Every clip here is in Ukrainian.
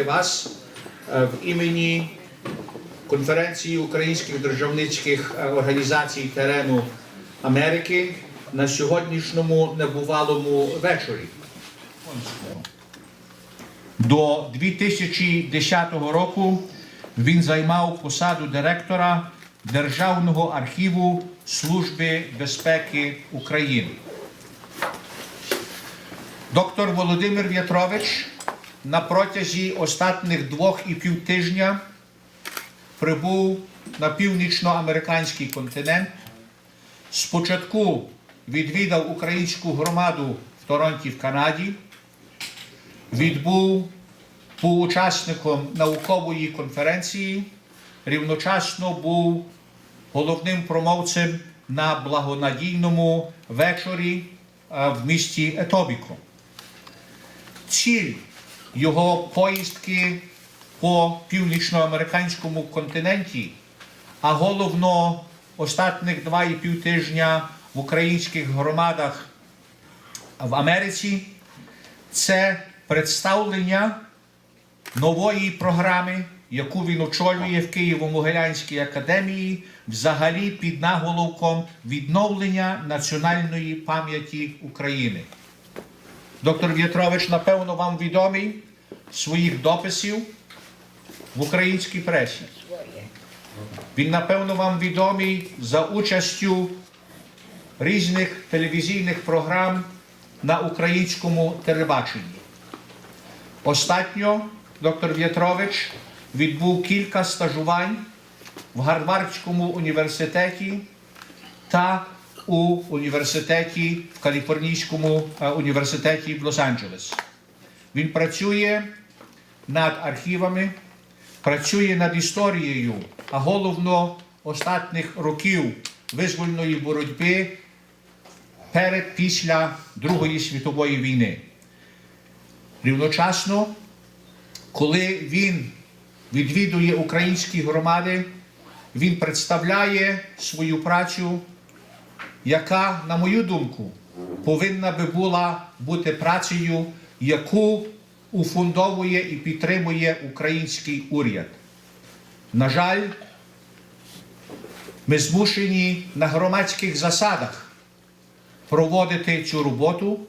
привітати вас е, в імені конференції українських державницьких е, організацій терену Америки на сьогоднішньому небувалому вечорі. До 2010 року він займав посаду директора Державного архіву Служби безпеки України. Доктор Володимир В'ятрович на протязі останніх двох і пів тижня прибув на північноамериканський континент. Спочатку відвідав українську громаду в Торонті в Канаді, відбув був учасником наукової конференції, рівночасно був головним промовцем на благонадійному вечорі е, в місті Етобіко. Ціль його поїздки по північноамериканському континенті, а головно останніх два і пів тижня в українських громадах в Америці це представлення нової програми, яку він очолює в Києво-Могилянській академії, взагалі під наголовком відновлення національної пам'яті України. Доктор В'ятрович, напевно, вам відомий своїх дописів в українській пресі. Він, напевно, вам відомий за участю різних телевізійних програм на українському телебаченні. Остатньо доктор В'ятрович відбув кілька стажувань в Гарвардському університеті та у університеті в Каліфорнійському е, університеті в Лос-Анджелес. Він працює над архівами, працює над історією, а головно останніх років визвольної боротьби перед після Другої світової війни. Рівночасно, коли він відвідує українські громади, він представляє свою працю, яка, на мою думку, повинна би була бути працею, яку уфундовує і підтримує український уряд. На жаль, ми змушені на громадських засадах проводити цю роботу,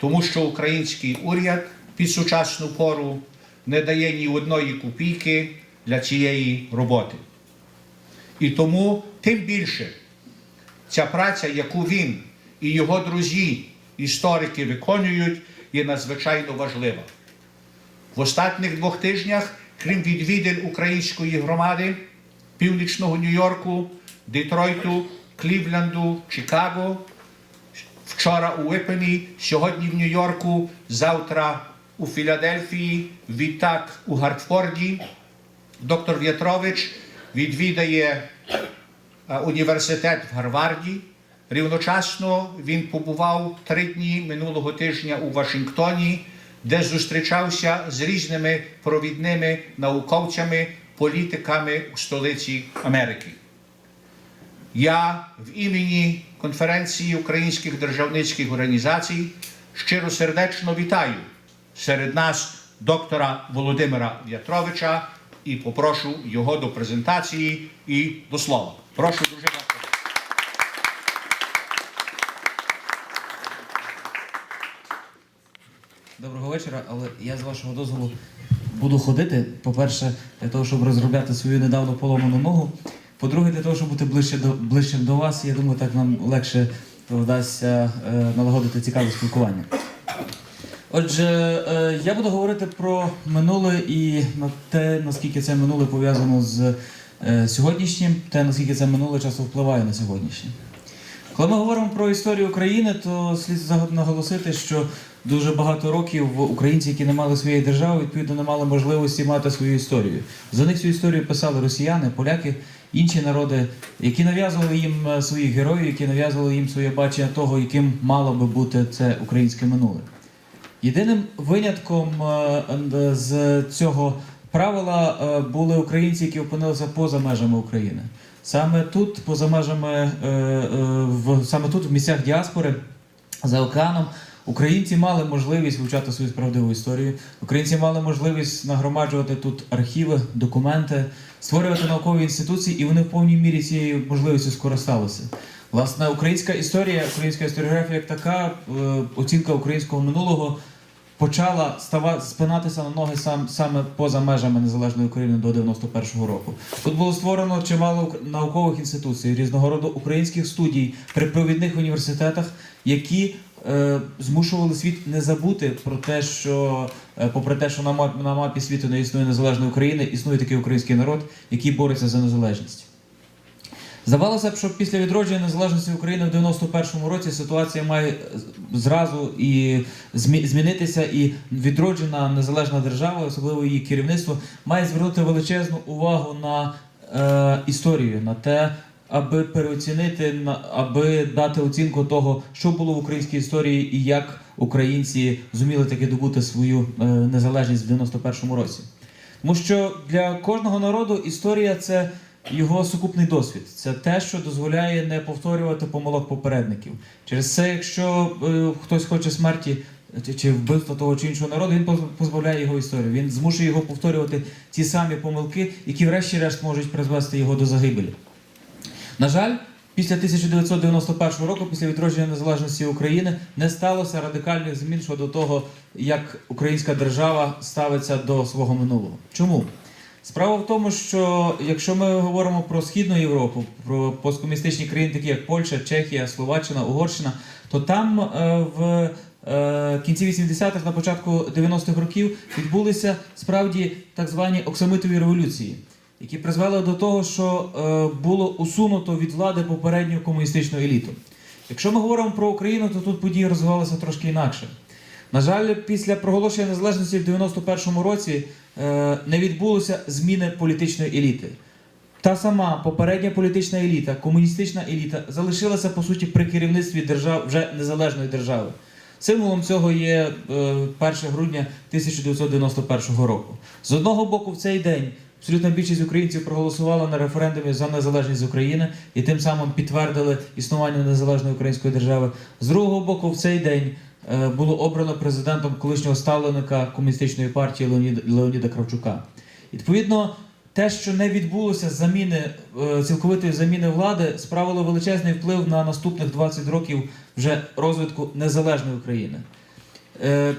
тому що український уряд під сучасну пору не дає ні одної копійки для цієї роботи. І тому тим більше ця праця, яку він і його друзі, історики виконують, є надзвичайно важлива. В останніх двох тижнях, крім відвідин української громади, північного Нью-Йорку, Детройту, Клівленду, Чикаго, вчора у Випені, сьогодні в Нью-Йорку, завтра у Філадельфії, відтак у Гартфорді. Доктор В'ятрович відвідає університет в Гарварді. Рівночасно він побував три дні минулого тижня у Вашингтоні, де зустрічався з різними провідними науковцями, політиками у столиці Америки. Я в імені конференції українських державницьких організацій щиро сердечно вітаю серед нас доктора Володимира В'ятровича і попрошу його до презентації і до слова. Прошу дуже дякую. Доброго вечора, але я з вашого дозволу буду ходити. По-перше, для того, щоб розробляти свою недавно поломану ногу. По-друге, для того, щоб бути ближче до ближчим до вас, я думаю, так нам легше вдасться е, налагодити цікаве спілкування. Отже, е, я буду говорити про минуле і на те, наскільки це минуле пов'язано з е, сьогоднішнім, те, наскільки це минуле часто впливає на сьогоднішнє. Коли ми говоримо про історію України, то слід наголосити, що дуже багато років українці, які не мали своєї держави, відповідно не мали можливості мати свою історію. За них цю історію писали росіяни, поляки, інші народи, які нав'язували їм е, своїх героїв, які нав'язували їм своє бачення того, яким мало би бути це українське минуле. Єдиним винятком е, е, з цього правила е, були українці, які опинилися поза межами України. Саме тут, поза межами, в, саме тут, в місцях діаспори, за океаном, Українці мали можливість вивчати свою справедливу історію. Українці мали можливість нагромаджувати тут архіви, документи, створювати наукові інституції, і вони в повній мірі цією можливістю скористалися. Власне, українська історія, українська історіографія як така, оцінка українського минулого почала става, спинатися на ноги сам, саме поза межами незалежної України до 91-го року. Тут було створено чимало ук- наукових інституцій, різного роду українських студій при провідних університетах, які е, змушували світ не забути про те, що е, попри те, що на мапі, на мапі світу не існує незалежної України, існує такий український народ, який бореться за незалежність. Здавалося б, що після відродження незалежності України в 91-му році ситуація має зразу і змі- змінитися, і відроджена незалежна держава, особливо її керівництво, має звернути величезну увагу на е, історію, на те, аби переоцінити, на- аби дати оцінку того, що було в українській історії і як українці зуміли таки добути свою е, незалежність в 91-му році. Тому що для кожного народу історія це його сукупний досвід. Це те, що дозволяє не повторювати помилок попередників. Через це, якщо е, хтось хоче смерті чи- вбивства того чи іншого народу, він поз- позбавляє його історію. Він змушує його повторювати ті самі помилки, які врешті-решт можуть призвести його до загибелі. На жаль, після 1991 року, після відродження незалежності України, не сталося радикальних змін щодо того, як українська держава ставиться до свого минулого. Чому? Справа в тому, що якщо ми говоримо про Східну Європу, про посткомуністичні країни, такі як Польща, Чехія, Словаччина, Угорщина, то там е, в е, кінці 80-х, на початку 90-х років відбулися справді так звані оксамитові революції, які призвели до того, що е, було усунуто від влади попередню комуністичну еліту. Якщо ми говоримо про Україну, то тут події розвивалися трошки інакше. На жаль, після проголошення незалежності в 91-му році е, не відбулося зміни політичної еліти. Та сама попередня політична еліта, комуністична еліта, залишилася по суті при керівництві держав вже незалежної держави. Символом цього є е, 1 грудня 1991 року. З одного боку, в цей день абсолютна більшість українців проголосувала на референдумі за незалежність України і тим самим підтвердили існування незалежної української держави. З другого боку, в цей день е, було обрано президентом колишнього ставленика комуністичної партії Леоніда, Леоніда Кравчука. Відповідно, те, що не відбулося заміни е, цілковитої заміни влади, справило величезний вплив на наступних 20 років вже розвитку незалежної України. Е,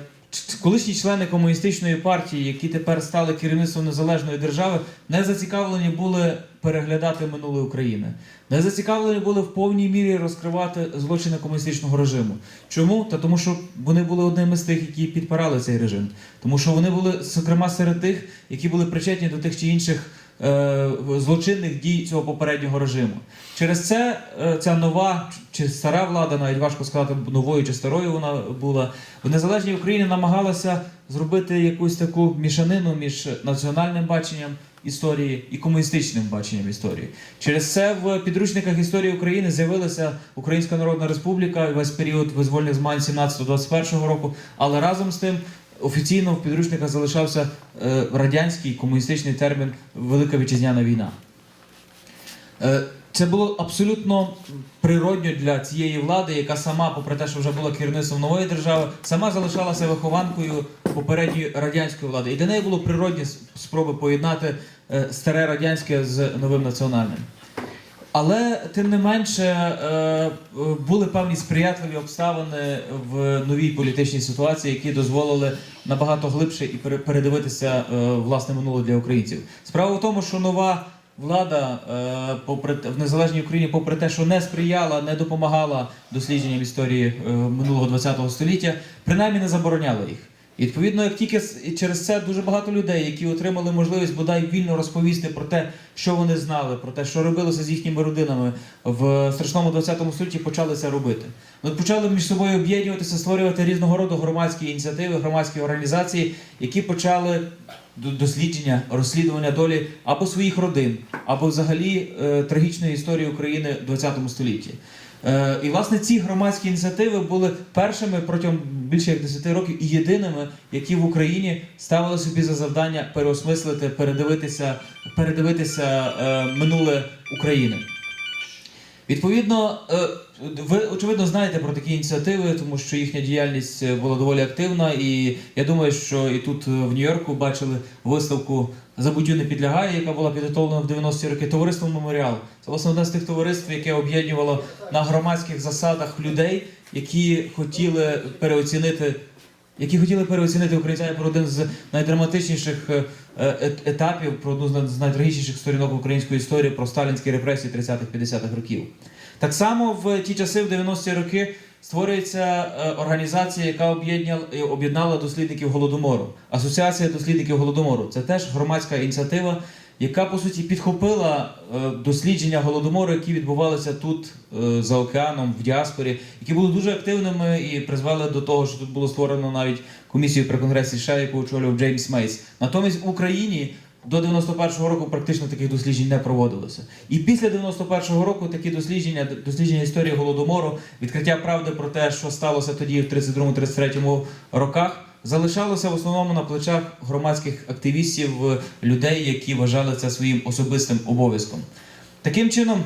Колишні члени комуністичної партії, які тепер стали керівництвом незалежної держави, не зацікавлені були переглядати минуле України, не зацікавлені були в повній мірі розкривати злочини комуністичного режиму. Чому? Та тому, що вони були одними з тих, які підпирали цей режим, тому що вони були зокрема серед тих, які були причетні до тих чи інших е, злочинних дій цього попереднього режиму. Через це е, ця нова чи стара влада, навіть важко сказати, новою чи старою вона була, в незалежній Україні намагалася зробити якусь таку мішанину між національним баченням історії і комуністичним баченням історії. Через це в підручниках історії України з'явилася Українська Народна Республіка весь період визвольних змагань 17-21 року, але разом з тим. Офіційно в підручниках залишався е, радянський комуністичний термін Велика Вітчизняна війна. Це було абсолютно природньо для цієї влади, яка сама, попри те, що вже була керівництвом нової держави, сама залишалася вихованкою попередньої радянської влади. І для неї було природні спроби поєднати е, старе радянське з новим національним. Але тим не менше е, е, були певні сприятливі обставини в новій політичній ситуації, які дозволили набагато глибше і пере- передивитися власне минуле для українців. Справа в тому, що нова влада е, попри в незалежній Україні, попри те, що не сприяла, не допомагала дослідженням історії е, минулого ХХ століття, принаймні не забороняла їх. І відповідно, як тільки через це дуже багато людей, які отримали можливість бодай вільно розповісти про те, що вони знали, про те, що робилося з їхніми родинами в страшному 20 столітті, почали це робити. Вони почали між собою об'єднуватися, створювати різного роду громадські ініціативи, громадські організації, які почали до- дослідження, розслідування долі або своїх родин, або взагалі е, трагічної історії України в 20 столітті. Е, і власне ці громадські ініціативи були першими протягом більше як 10 років і єдиними, які в Україні ставили собі за завдання переосмислити, передивитися, передивитися е, минуле України. Відповідно, е, ви очевидно знаєте про такі ініціативи, тому що їхня діяльність була доволі активна, і я думаю, що і тут в Нью-Йорку бачили виставку Забуттю не підлягає, яка була підготовлена в 90-ті роки. Товариство Меморіал. Це власне одне з тих товариств, яке об'єднувало на громадських засадах людей, які хотіли переоцінити. Які хотіли переоцінити українця про один з найдраматичніших е, е, етапів, про одну з найтрагічніших сторінок української історії про сталінські репресії 30-50-х років. Так само в ті часи, в 90-ті роки, створюється е, організація, яка об'єднала е, об'єднала дослідників голодомору. Асоціація дослідників голодомору. Це теж громадська ініціатива, яка по суті підхопила е, дослідження голодомору, які відбувалися тут за океаном в діаспорі, які були дуже активними і призвели до того, що тут було створено навіть комісію при конгресі США, яку очолював Джеймс Мейс. Натомість в Україні. До 91-го року практично таких досліджень не проводилося. І після 91-го року такі дослідження, дослідження історії голодомору, відкриття правди про те, що сталося тоді в 32-33 роках, залишалося в основному на плечах громадських активістів, людей, які вважали це своїм особистим обов'язком. Таким чином,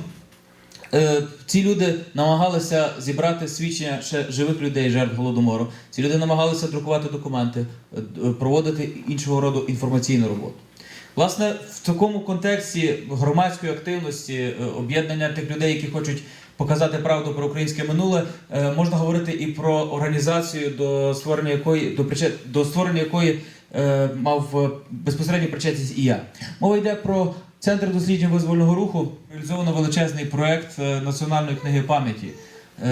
Е, ці люди намагалися зібрати свідчення ще живих людей, жертв голодомору. Ці люди намагалися друкувати документи, е, проводити іншого роду інформаційну роботу. Власне, в такому контексті громадської активності, е, об'єднання тих людей, які хочуть показати правду про українське минуле, е, можна говорити і про організацію, до створення якої до причет до створення якої е, мав безпосередню причетність і я. Мова йде про центр досліджень визвольного руху. Реалізовано величезний проект національної книги пам'яті.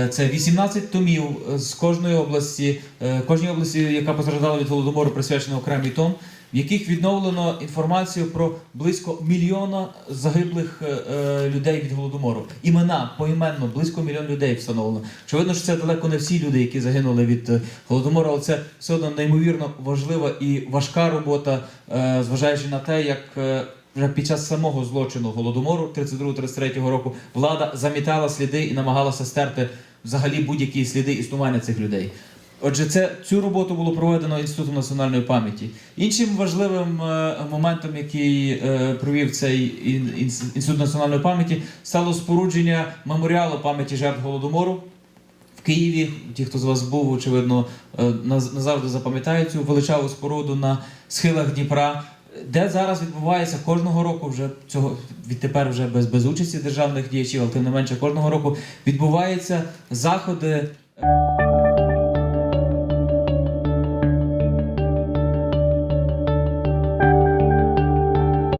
Це 18 томів з кожної області, кожній області, яка постраждала від голодомору, присвячено окремий том, в яких відновлено інформацію про близько мільйона загиблих е, е, людей від голодомору. Імена поіменно близько мільйон людей встановлено. Очевидно, що це далеко не всі люди, які загинули від е, голодомору, але це все одно неймовірно важлива і важка робота, е, зважаючи на те, як. е, вже під час самого злочину голодомору 32-33 року влада замітала сліди і намагалася стерти взагалі будь-які сліди існування цих людей. Отже, це цю роботу було проведено інститутом національної пам'яті. Іншим важливим е, моментом, який е, провів цей ін- інститут національної пам'яті, стало спорудження меморіалу пам'яті жертв голодомору. В Києві, ті, хто з вас був, очевидно, е, назавжди запам'ятають цю величаву споруду на схилах Дніпра, де зараз відбувається кожного року, вже цього відтепер вже без, без участі державних діячів, але тим не менше кожного року відбуваються заходи.